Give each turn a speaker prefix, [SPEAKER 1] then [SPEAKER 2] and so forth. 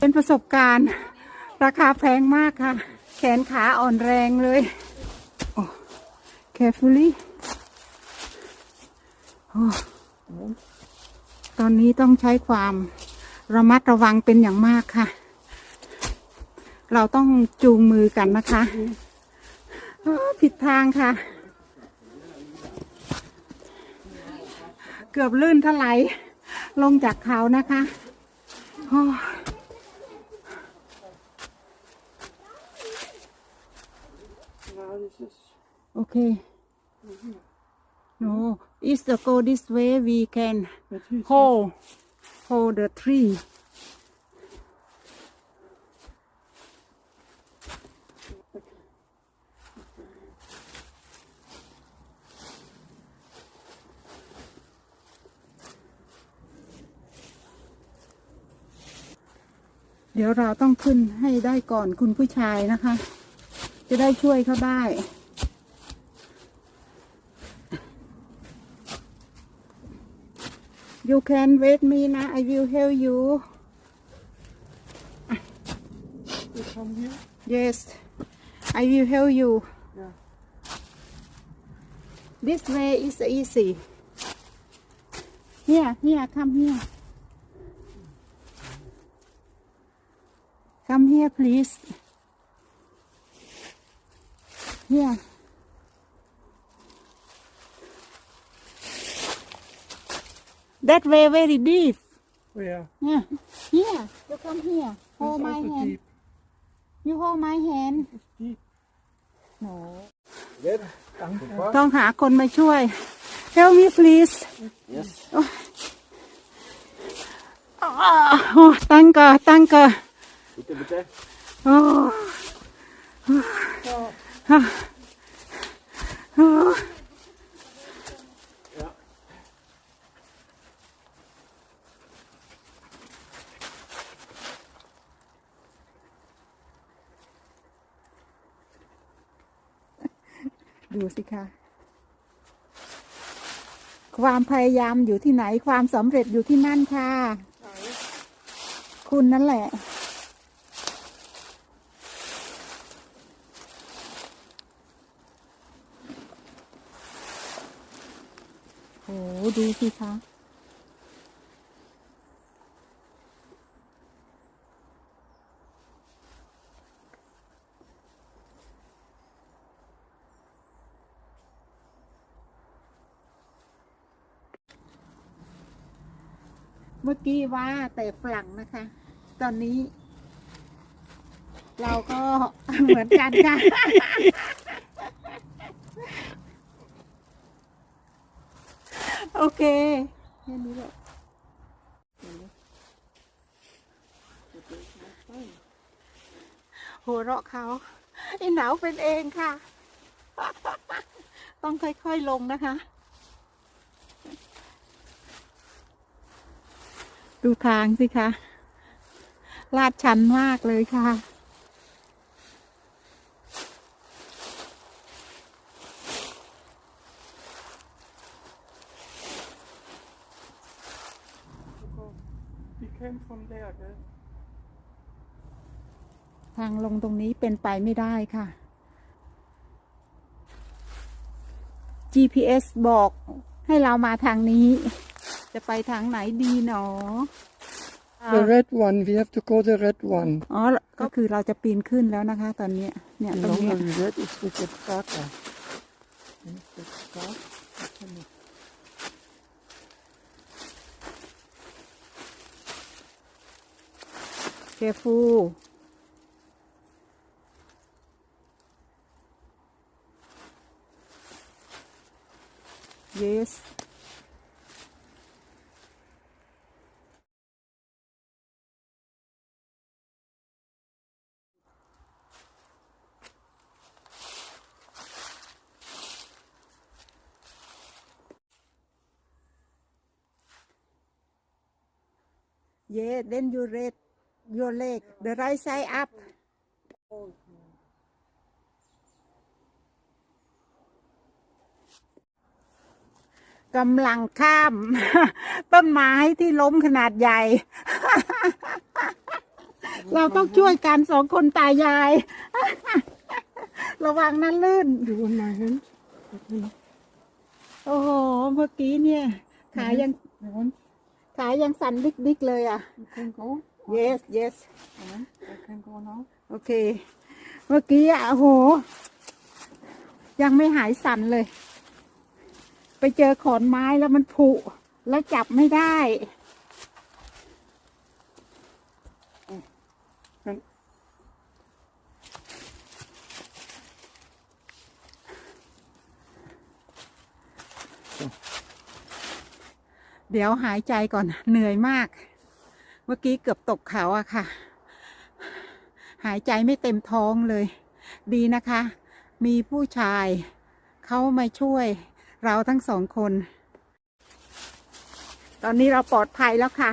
[SPEAKER 1] เป็นประสบการณ์ ราคาแพงมากค่ะ แขนขาอ่อนแรงเลยโอ้ carefully โอ้ตอนนี้ต้องใช้ความระมัดระวังเป็นอย่างมากค่ะ เราต้องจูงมือกันนะคะผิดทางค่ะ เกือบลื่นถลายลงจากเขานะคะ โอ้
[SPEAKER 2] Now this is
[SPEAKER 1] โอเค no if the go this way we can hold hold the tree เดี๋ยวเราต้องขึ้นให้ได้ก่อนคุณผู้ชายนะคะ จะได้ช่วยเขาได้ You can wait me na I will help you
[SPEAKER 2] you come here.
[SPEAKER 1] Yes I will help you
[SPEAKER 2] Yeah.
[SPEAKER 1] This way is easy Here here come here Come here please Here That way very deep
[SPEAKER 2] Where?
[SPEAKER 1] Yeah, here. You come here. Hold
[SPEAKER 2] It's
[SPEAKER 1] my
[SPEAKER 2] also
[SPEAKER 1] hand.
[SPEAKER 2] deep.
[SPEAKER 1] You hold my hand.
[SPEAKER 2] It's deep.
[SPEAKER 1] No.
[SPEAKER 2] Danke.
[SPEAKER 1] ต้องหาคนมาช่วย Help me please.
[SPEAKER 3] Yes.
[SPEAKER 1] Oh, danke, danke.
[SPEAKER 3] Bitte, bitte.
[SPEAKER 1] Oh. ดูสิคะความพยายามอยู่ที่ไหนความสำเร็จอยู่ที่นั่นค่ะ คุณนั่นแหละ โอ้ ดูสิคะ เมื่อกี้ว่าแต่ฝรั่งนะคะ ตอนนี้ เราก็เหมือนกันค่ะ โอ เคแค่นี้แหละหัวเราะเขาไอ้หนาวเป็นเองค่ะ ต้องค่อยๆลงนะคะ ดูทางสิคะ ลาดชันมากเลยค่ะ
[SPEAKER 2] We came from there, gell?
[SPEAKER 1] ทางลงตรงนี้เป็นไปไม่ได้ค่ะ GPS บอกให้เรามาทางนี้ จะไปทางไหนดีหนอ
[SPEAKER 2] The red one, we have to go the red one.
[SPEAKER 1] อ๋อ ก็คือเราจะปีนขึ้นแล้วนะคะ ตอนเนี้ยเนี่ย
[SPEAKER 2] The
[SPEAKER 1] ตรงเนี้ย
[SPEAKER 2] longer we red is, we get starker.
[SPEAKER 1] Careful yes yeah then you raise your leg the right side up กำลังข้าม ต้นไม้ที่ล้มขนาดใหญ่ เราต้องช่วยกันสองคนตายาย ระวังนั่นลื่น
[SPEAKER 2] Do you want my hands.
[SPEAKER 1] โอ้โห เมื่อกี้เนี่ย ขายังขายังสั่นดิกๆเลยอะ yes yes
[SPEAKER 2] And I can go now.
[SPEAKER 1] โอเค เมื่อกี้อะโอ้โห ยังไม่หายสั่นเลย ไปเจอขอนไม้แล้วมันผุ แล้วจับไม่ได้ เดี๋ยวหายใจก่อน เหนื่อยมาก เมื่อกี้เกือบตกเขาอะค่ะ หายใจไม่เต็มท้องเลย ดีนะคะ มีผู้ชายเขามาช่วยเราทั้งสองคน ตอนนี้เราปลอดภัยแล้วค่ะ